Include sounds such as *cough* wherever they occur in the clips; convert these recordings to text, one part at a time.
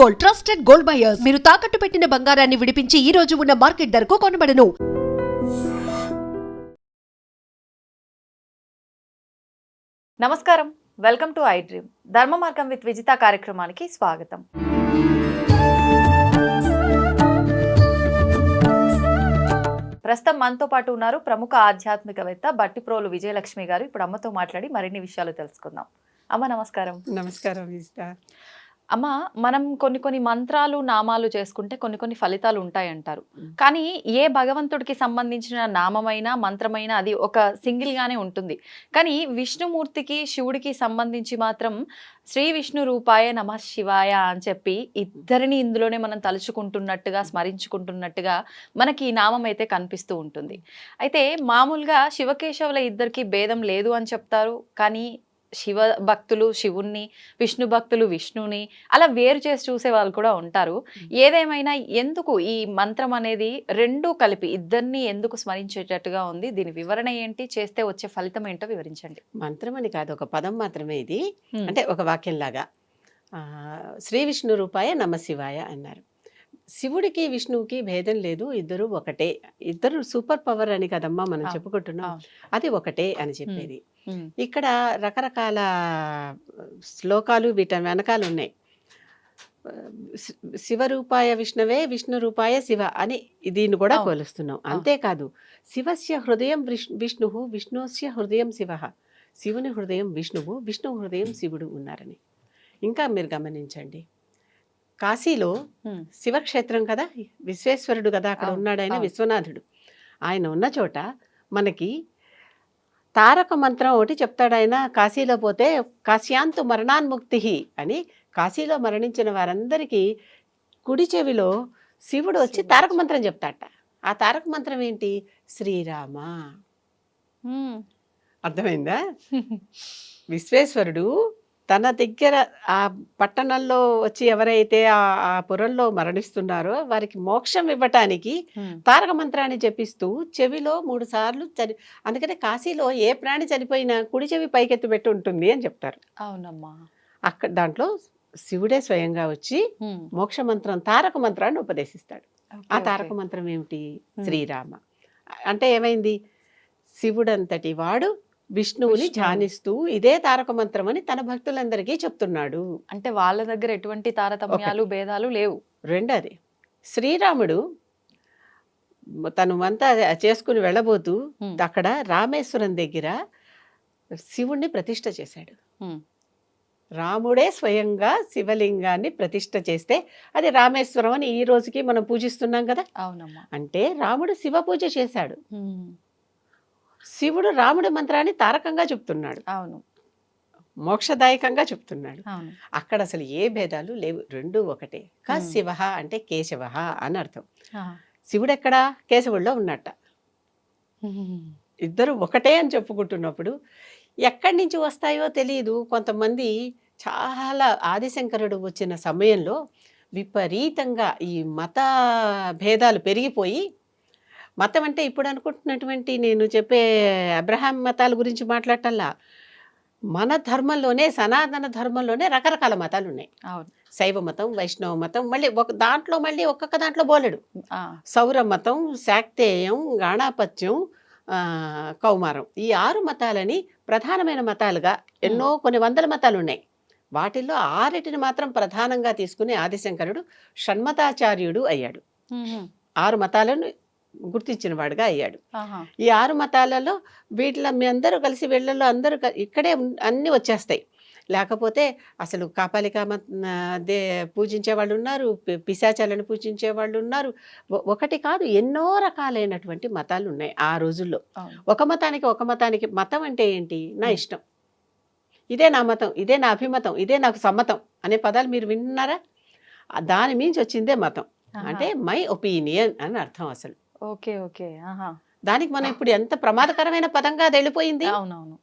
Gold trusted gold buyers మీరు తాకట్టు పెట్టిన బంగారాన్ని విడిపించి ఈ రోజు ఉన్న మార్కెట్ ధరకు కొనబడను. నమస్కారం. వెల్కమ్ టు ఐ డ్రీమ్ ధర్మ మార్గం విత్ విజిత కార్యక్రమానికి స్వాగతం. ప్రస్తుతం మనతో పాటు ఉన్నారు ప్రముఖ ఆధ్యాత్మికవేత్త బట్టిప్రోలు విజయలక్ష్మి గారు. ఇప్పుడు అమ్మతో మాట్లాడి మరిన్ని విషయాలు తెలుసుకుందాం. అమ్మ నమస్కారం. నమస్కారం విజిత. అమ్మ మనం కొన్ని కొన్ని మంత్రాలు నామాలు చేసుకుంటే కొన్ని కొన్ని ఫలితాలు ఉంటాయంటారు. కానీ ఏ భగవంతుడికి సంబంధించిన నామమైనా మంత్రమైనా అది ఒక సింగిల్ గానే ఉంటుంది. కానీ విష్ణుమూర్తికి శివుడికి సంబంధించి మాత్రం శ్రీ విష్ణు రూపాయ నమ శివాయ అని చెప్పి ఇద్దరిని ఇందులోనే మనం తలుచుకుంటున్నట్టుగా స్మరించుకుంటున్నట్టుగా మనకి ఈ నామం అయితే కనిపిస్తూ ఉంటుంది. అయితే మామూలుగా శివకేశవుల ఇద్దరికి భేదం లేదు అని చెప్తారు. కానీ శివ భక్తులు శివుణ్ణి విష్ణు భక్తులు విష్ణుని అలా వేరు చేసి చూసే వాళ్ళు కూడా ఉంటారు. ఏదేమైనా ఎందుకు ఈ మంత్రం అనేది రెండూ కలిపి ఇద్దరిని ఎందుకు స్మరించేటట్టుగా ఉంది? దీని వివరణ ఏంటి? చేస్తే వచ్చే ఫలితం ఏంటో వివరించండి. మంత్రం అని కాదు ఒక పదం మాత్రమే ఇది. అంటే ఒక వాక్యంలాగా. శ్రీ విష్ణు రూపాయ నమ శివాయ అన్నారు. శివుడికి విష్ణువుకి భేదం లేదు. ఇద్దరు ఒకటే. ఇద్దరు సూపర్ పవర్ అని కదమ్మా మనం చెప్పుకుంటున్నాం. అది ఒకటే అని చెప్పేది. ఇక్కడ రకరకాల శ్లోకాలు వీటి వెనకాల ఉన్నాయి. శివరూపాయ విష్ణవే విష్ణు రూపాయ శివ అని దీన్ని కూడా. కొలుస్తున్నాం అంతేకాదు శివస్య హృదయం విష్- విష్ణు విష్ణుస్య హృదయం శివ. శివుని హృదయం విష్ణువు విష్ణు హృదయం శివుడు ఉన్నారని. ఇంకా మీరు గమనించండి. కాశీలో శివక్షేత్రం కదా? విశ్వేశ్వరుడు కదా అక్కడ ఉన్నాడు ఆయన. విశ్వనాథుడు. ఆయన ఉన్న చోట మనకి తారక మంత్రం ఒకటి చెప్తాడు ఆయన కాశీలో పోతే కాశ్యాంతు మరణాన్ముక్తి అని. కాశీలో మరణించిన వారందరికీ కుడి చెవిలో శివుడు వచ్చి తారక. మంత్రం చెప్తాట. ఆ తారక మంత్రం ఏంటి? శ్రీరామ. అర్థమైందా? *laughs* విశ్వేశ్వరుడు తన దగ్గర ఆ పట్టణంలో వచ్చి ఎవరైతే ఆ ఆ పురంలో మరణిస్తున్నారో వారికి మోక్షం ఇవ్వటానికి తారక మంత్రాన్ని జపిస్తూ చెవిలో మూడు సార్లు చని అందుకనే కాశీలో ఏ ప్రాణి చనిపోయినా కుడి చెవి పైకెత్తి పెట్టి ఉంటుంది అని చెప్తారు. అవునమ్మా. అక్కడ దాంట్లో శివుడే స్వయంగా వచ్చి మోక్ష మంత్రం తారక మంత్రాన్ని ఉపదేశిస్తాడు. ఆ. తారక మంత్రం ఏమిటి. శ్రీరామ. అంటే ఏమైంది? శివుడంతటి వాడు విష్ణువుని విష్ణువు. ధ్యానిస్తూ ఇదే తారక మంత్రం అని తన భక్తులందరికీ చెప్తున్నాడు. అంటే వాళ్ళ దగ్గర ఎటువంటి తారతమ్యాలు భేదాలు లేవు. రెండది శ్రీరాముడు తను అంతా చేసుకుని వెళ్ళబోతూ. అక్కడ రామేశ్వరం దగ్గర శివుణ్ణి ప్రతిష్ఠ చేశాడు. రాముడే స్వయంగా శివలింగాన్ని ప్రతిష్ఠ చేస్తే అది రామేశ్వరం అని ఈ రోజుకి మనం పూజిస్తున్నాం కదా? అవునమ్మా. అంటే రాముడు శివ పూజ చేశాడు. శివుడు రాముడి మంత్రాన్ని తారకంగా చెప్తున్నాడు. అవును. మోక్షదాయకంగా చెప్తున్నాడు. అక్కడ అసలు ఏ భేదాలు లేవు. రెండు ఒకటే. క. శివ అంటే కేశవ అని అర్థం. శివుడు ఎక్కడ కేశవుల్లో ఉన్నట్ట. ఇద్దరు ఒకటే అని చెప్పుకుంటున్నప్పుడు ఎక్కడి నుంచి వస్తాయో తెలియదు కొంతమంది చాలా ఆదిశంకరుడు వచ్చిన సమయంలో విపరీతంగా ఈ మత భేదాలు పెరిగిపోయి మతం అంటే ఇప్పుడు అనుకుంటున్నటువంటి నేను చెప్పే అబ్రహాం మతాల గురించి మాట్లాడటల్లా మన ధర్మంలోనే సనాతన ధర్మంలోనే రకరకాల మతాలు ఉన్నాయి. శైవ మతం వైష్ణవ మతం మళ్ళీ ఒక దాంట్లో మళ్ళీ ఒక్కొక్క దాంట్లో బోలెడు. సౌర మతం శాక్తేయం గాణాపత్యం కౌమారం ఈ ఆరు మతాలని ప్రధానమైన మతాలుగా ఎన్నో కొన్ని వందల మతాలు ఉన్నాయి. వాటిల్లో ఆరిటిని మాత్రం ప్రధానంగా తీసుకుని ఆదిశంకరుడు షణ్మతాచార్యుడు అయ్యాడు. ఆరు మతాలను గుర్తించిన వాడుగా అయ్యాడు ఈ ఆరు మతాలలో వీటిలో మీ అందరూ కలిసి వీళ్ళలో అందరూ ఇక్కడే అన్నీ వచ్చేస్తాయి. లేకపోతే అసలు కాపాలిక మత దే పూజించే వాళ్ళు ఉన్నారు పిశాచాలను పూజించే వాళ్ళు ఉన్నారు. ఒకటి కాదు ఎన్నో రకాలైనటువంటి మతాలు ఉన్నాయి ఆ రోజుల్లో. ఒక మతానికి ఒక మతానికి మతం అంటే ఏంటి? నా ఇష్టం. ఇదే నా మతం ఇదే నా అభిమతం ఇదే నాకు సమ్మతం అనే పదాలు మీరు విన్నారా? దాని మించి వచ్చిందే మతం. అంటే మై ఒపీనియన్ అని అర్థం అసలు. Okay okay. దానికి మనం ఇప్పుడు ఎంత ప్రమాదకరమైన పదంగా అది వెళ్ళిపోయింది? అవునవును.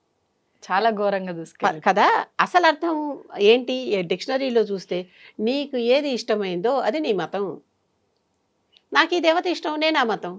చాలా ఘోరంగా దూసుకెళ్ళి కదా అసలు అర్థం ఏంటి? డిక్షనరీలో చూస్తే నీకు ఏది ఇష్టమైందో అది నీ మతం. నాకు ఈ దేవత ఇష్టం నేను ఆ మతం.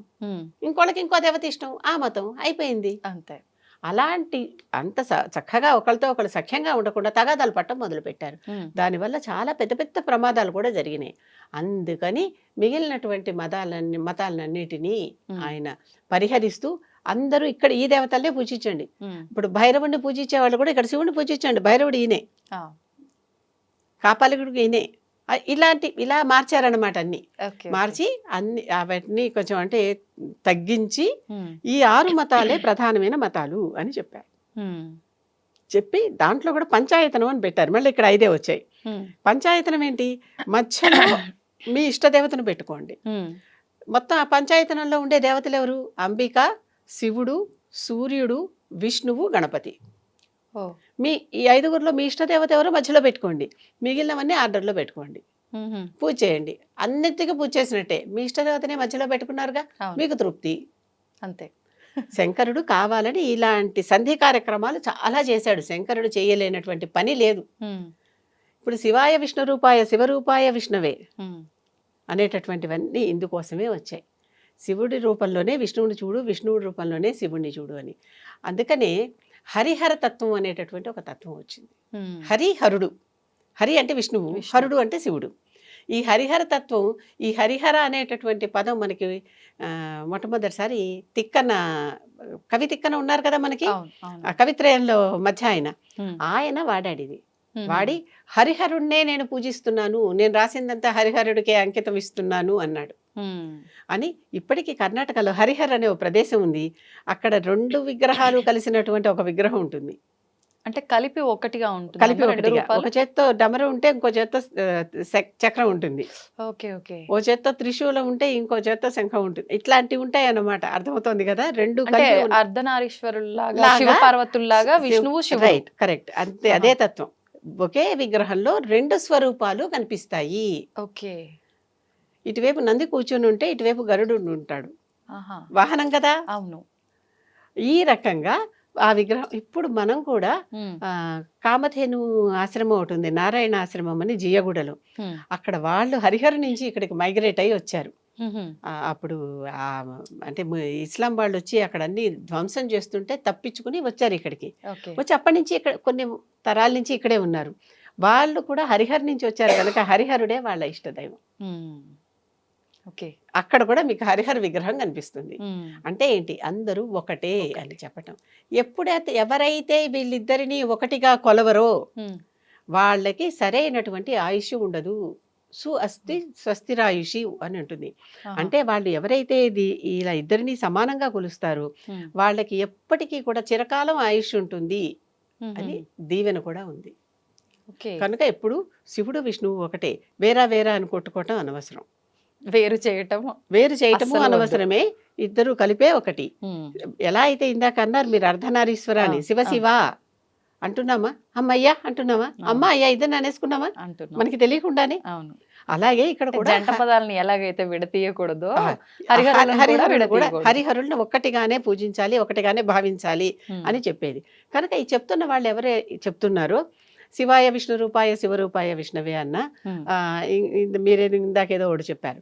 ఇంకోళ్ళకి ఇంకో దేవత ఇష్టం ఆ మతం. అయిపోయింది. అంతే. అలాంటి అంత చక్కగా ఒకరితో ఒకరు సఖ్యంగా ఉండకుండా తగాదాలు పట్టం మొదలుపెట్టారు. దానివల్ల చాలా పెద్ద పెద్ద ప్రమాదాలు కూడా జరిగినాయి. అందుకని మిగిలినటువంటి మతాలన్ని మతాలన్నిటినీ ఆయన పరిహరిస్తూ అందరూ ఇక్కడ ఈ దేవతలనే పూజించండి. ఇప్పుడు భైరవుడిని పూజించే వాళ్ళు కూడా ఇక్కడ శివుడిని పూజించండి. భైరవుడు ఈయనే. కాపాలికుడికి ఈయనే. ఇలాంటి ఇలా మార్చారనమాట అన్ని. మార్చి అన్ని అవన్నీ కొంచెం అంటే తగ్గించి ఈ ఆరు మతాలే ప్రధానమైన మతాలు అని చెప్పారు. చెప్పి దాంట్లో కూడా పంచాయతనం అని పెట్టారు. మళ్ళీ ఇక్కడ ఐదే వచ్చాయి. పంచాయతనం ఏంటి? మధ్యలో మీ ఇష్టదేవతను పెట్టుకోండి. ఉమ్, మొత్తం ఆ పంచాయతనంలో ఉండే దేవతలు ఎవరు? అంబిక శివుడు సూర్యుడు విష్ణువు గణపతి. మీ ఈ ఐదుగురిలో మీ ఇష్టదేవత ఎవరో మధ్యలో పెట్టుకోండి. మిగిలినవన్నీ ఆర్డర్లో పెట్టుకోండి. పూజ చేయండి. అన్నిటికీ పూజ చేసినట్టే. మీ ఇష్టదేవతనే మధ్యలో పెట్టుకున్నారుగా? మీకు తృప్తి. అంతే. శంకరుడు కావాలని ఇలాంటి సంధి కార్యక్రమాలు చాలా చేశాడు. శంకరుడు చేయలేనటువంటి పని లేదు. ఇప్పుడు శివాయ విష్ణు రూపాయ శివరూపాయ విష్ణువే అనేటటువంటివన్నీ ఇందుకోసమే వచ్చాయి. శివుడి రూపంలోనే విష్ణువుని చూడు విష్ణువుడి రూపంలోనే శివుణ్ణి చూడు అని. అందుకనే హరిహర తత్వం అనేటటువంటి ఒక తత్వం వచ్చింది. హరిహరుడు. హరి అంటే విష్ణువు విష్ణు. హరుడు అంటే శివుడు. ఈ హరిహర తత్వం ఈ హరిహర అనేటటువంటి పదం మనకి మొట్టమొదటిసారి తిక్కన కవి తిక్కన ఉన్నారు కదా మనకి? ఆ కవిత్రయంలో మధ్య ఆయన. ఆయన వాడాడు ఇది ఉమ్, వాడి హరిహరుణ్ణే నేను పూజిస్తున్నాను నేను రాసిందంతా హరిహరుడికే అంకితం ఇస్తున్నాను అన్నాడు. అని ఇప్పటికీ కర్ణాటకలో హరిహర్ అనే ఒక ప్రదేశం ఉంది. అక్కడ రెండు విగ్రహాలు కలిసినటువంటి ఒక విగ్రహం ఉంటుంది. అంటే కలిపి ఒకటిగా ఉంటుంది. కలిపి ఒకటిగా. రూపాలు? ఒక చేత్తో డమరు ఉంటే ఇంకో చేత్తో శ- చక్రం ఉంటుంది. Okay okay. ఓ చేత్తో త్రిశూలం ఉంటే ఇంకో చేత్తో శంఖం ఉంటుంది ఇట్లాంటివి ఉంటాయి అన్నమాట అర్థమవుతోంది కదా? రెండు అంటే కలిపి ఉన్న- అర్ధనారీశ్వరుల్లాగా లాగా శివ పార్వతుల్లాగా విష్ణువు శివుడు. Right correct. అంతే అదే తత్వం. ఒకే విగ్రహంలో రెండు స్వరూపాలు కనిపిస్తాయి. ఓకే. ఇటువైపు నంది కూర్చొని ఉంటే ఇటువైపు గరుడు ఉంటాడు. వాహనం కదా? అవును. ఈ రకంగా ఆ విగ్రహం ఇప్పుడు మనం కూడా కామధేను ఆశ్రమం ఒకటి ఉంది నారాయణ ఆశ్రమం అని జియగూడలో. అక్కడ వాళ్ళు హరిహర నుంచి ఇక్కడికి మైగ్రేట్ అయ్యి వచ్చారు. అప్పుడు ఆ, అంటే ఇస్లాం వాళ్ళు వచ్చి అక్కడ అన్ని ధ్వంసం చేస్తుంటే తప్పించుకుని వచ్చారు ఇక్కడికి. వచ్చి అప్పటి నుంచి ఇక్కడ కొన్ని తరాల నుంచి ఇక్కడే ఉన్నారు. వాళ్ళు కూడా హరిహర్ నుంచి వచ్చారు కనుక హరిహరుడే వాళ్ళ ఇష్టదైవం. ఓకే. అక్కడ కూడా మీకు హరిహర విగ్రహం కనిపిస్తుంది. అంటే ఏంటి? అందరూ ఒకటే అని చెప్పటం. ఎప్పుడైతే ఎవరైతే వీళ్ళిద్దరిని ఒకటిగా కొలవరో వాళ్ళకి సరైనటువంటి ఆయుష్ ఉండదు. సు అస్థి స్వస్తిరాయుషి అని ఉంటుంది. అంటే వాళ్ళు ఎవరైతే ఇది ఇలా ఇద్దరిని సమానంగా కొలుస్తారో వాళ్ళకి ఎప్పటికీ కూడా చిరకాలం ఆయుష్ ఉంటుంది అని దీవెన కూడా ఉంది. కనుక ఎప్పుడు శివుడు విష్ణువు ఒకటే. వేరా వేరా అని కొట్టుకోవటం అనవసరం. వేరు చేయటం వేరు చేయటము. అనవసరమే. ఇద్దరు కలిపే ఒకటి. ఎలా అయితే ఇందాక అన్నారు మీరు అర్ధనారీశ్వర అని శివ. శివ అంటున్నామా? అమ్మయ్యా అంటున్నామా. అమ్మ అయ్యా ఇద్దరు అనేసుకున్నామా? మనకి తెలియకుండానే. అవును. అలాగే ఇక్కడ కూడా జంట పదాలని ఎలాగైతే విడతీయకూడదో హరిహరులను ఒక్కటిగానే పూజించాలి ఒకటిగానే భావించాలి అని చెప్పేది. కనుక ఈ చెప్తున్న వాళ్ళు ఎవరే చెప్తున్నారో శివాయ విష్ణు రూపాయ శివరూపాయ విష్ణువే అన్న మీరే ఇందాకేదో ఒకటి చెప్పారు.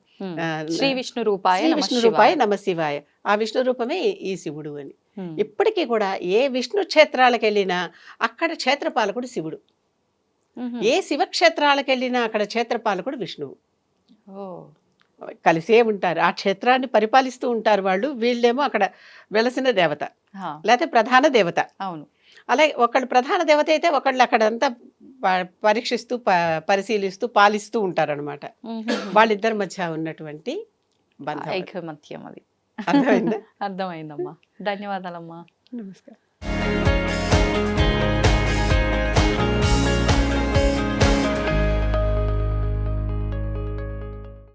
శ్రీ విష్ణు రూపాయ శ్రీ విష్ణు. రూపాయ నమ శివాయ. ఆ విష్ణు రూపమే ఈ శివుడు అని. ఇప్పటికీ కూడా ఏ విష్ణు క్షేత్రాలకు వెళ్ళినా అక్కడ క్షేత్రపాలకుడు శివుడు. ఏ శివక్షేత్రాలకు వెళ్ళినా అక్కడ క్షేత్రపాలకుడు విష్ణువు. కలిసే ఉంటారు. ఆ క్షేత్రాన్ని పరిపాలిస్తూ ఉంటారు వాళ్ళు. వీళ్ళేమో అక్కడ వెలసిన దేవత. లేకపోతే ప్రధాన దేవత. అవును. అలాగే ఒకళ్ళు ప్రధాన దేవత అయితే ఒకళ్ళు అక్కడంతా పరీక్షిస్తూ పరిశీలిస్తూ పాలిస్తూ ఉంటారనమాట వాళ్ళిద్దరి మధ్య ఉన్నటువంటి. ఐకమత్యం అది. అర్థమైందా? *laughs* అర్థమైందమ్మా. ధన్యవాదాలమ్మా. నమస్కారం.